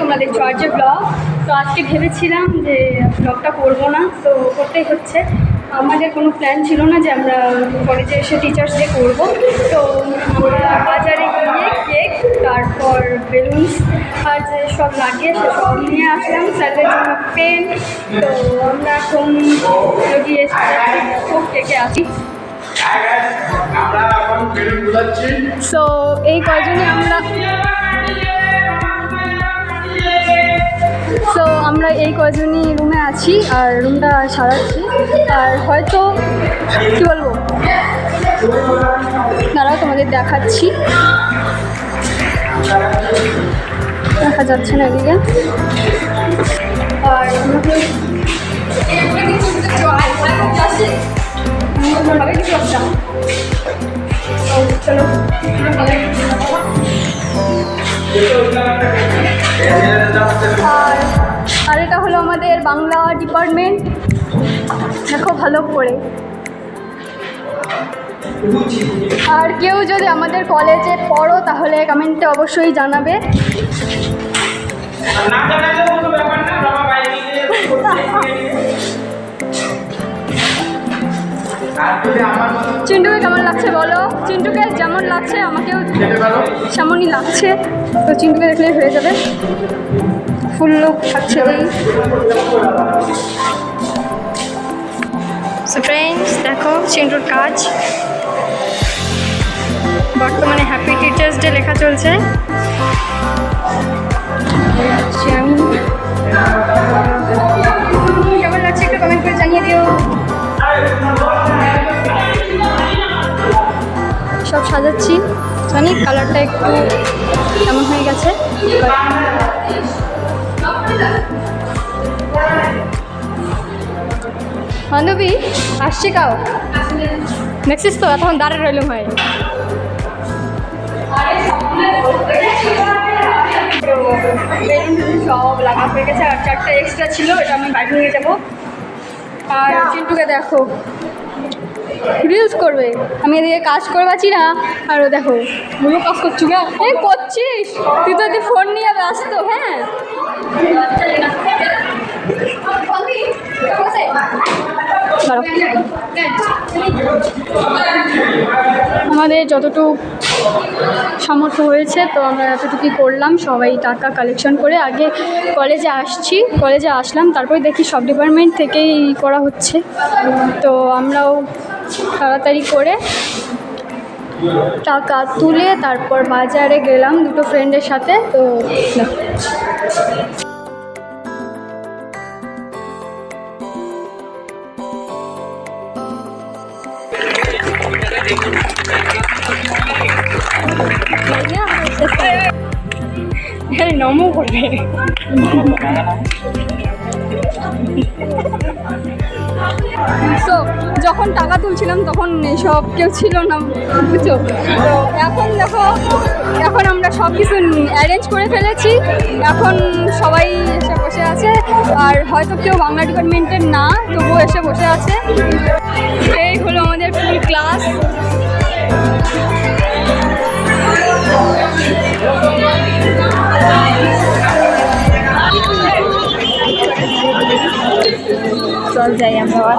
তোমরা দেখছ আর যে ব্লগ। তো আজকে ভেবেছিলাম যে ব্লগটা করব না তো করতেই হচ্ছে। আমাদের কোনো প্ল্যান ছিল না যে আমরা কলেজে এসে টিচার্স ডে করব। তো আমরা বাজারে গিয়ে কেক তারপর বেলুনস আর যে সব লাগে সে সব নিয়ে আসলাম। স্যারদের জন্য পেন তো আমরা এখন যদি এসে খুব কেকে আসি আমরা সো এই কয়জনে আমরা? আমরা এই কয়জনই রুমে আছি আর রুমটা সারাচ্ছি আর হয়তো, কী বলব? দাঁড়াও, তোমাদের দেখাচ্ছি। দেখা যাচ্ছে না এদিকে। আর চলো। বাংলা ডিপার্টমেন্ট দেখো ভালো করে। আর কেউ যদি আমাদের কলেজে পড়ো, তাহলে কমেন্টে অবশ্যই জানাবে। চিন্টুকে যেমন লাগছে, আমাকেও সেমনই লাগছে। তো চিন্টুকে দেখলে হয়ে যাবে। ফুল লুক থাকছে দেখো চিন্টুর কাজ। বর্তমানে হ্যাপি টিচার্স ডে লেখা চলছে। সব সাজাচ্ছি। জানি কালারটা একটু কেমন হয়ে গেছে বান্ধবী আসছি কাও। দেখছিস তো এখন দাঁড়িয়ে রইলাম হয়। সব লাগা হয়ে গেছে আর চারটে এক্সট্রা ছিল এটা আমি বাড়ি নিয়ে যাব। আর চিন্টুকে দেখো। রিলস করবে। আমি এদিকে কাজ করে পাচ্ছি না। আর দেখো ভুলো কাজ করছি গা। এই করছিস? তুই তো ফোন নিয়ে ব্যস্ত হ্যাঁ? আমাদের যতটুকু সামর্থ্য হয়েছে, তো আমরা এতটুকুই করলাম। সবাই টাকা কালেকশন করে আগে কলেজে আসছি। কলেজে আসলাম, তারপরে দেখি সব ডিপার্টমেন্ট থেকেই করা হচ্ছে। তো আমরাও তাড়াতাড়ি করে টাকা তুলে তারপর বাজারে গেলাম দুটো ফ্রেন্ডের সাথে তো। নমো করবে তো যখন টাকা তুলছিলাম, তখন সব কেউ ছিল না, বুঝছ? এখন দেখো, এখন আমরা সব কিছু অ্যারেঞ্জ করে ফেলেছি। এখন সবাই এসে বসে আছে, আর হয়তো কেউ বাংলা ডিপার্টমেন্টের না, তবুও এসে বসে আছে। এই হলো আমাদের ফুল ক্লাস চল যাই আমরা আবার।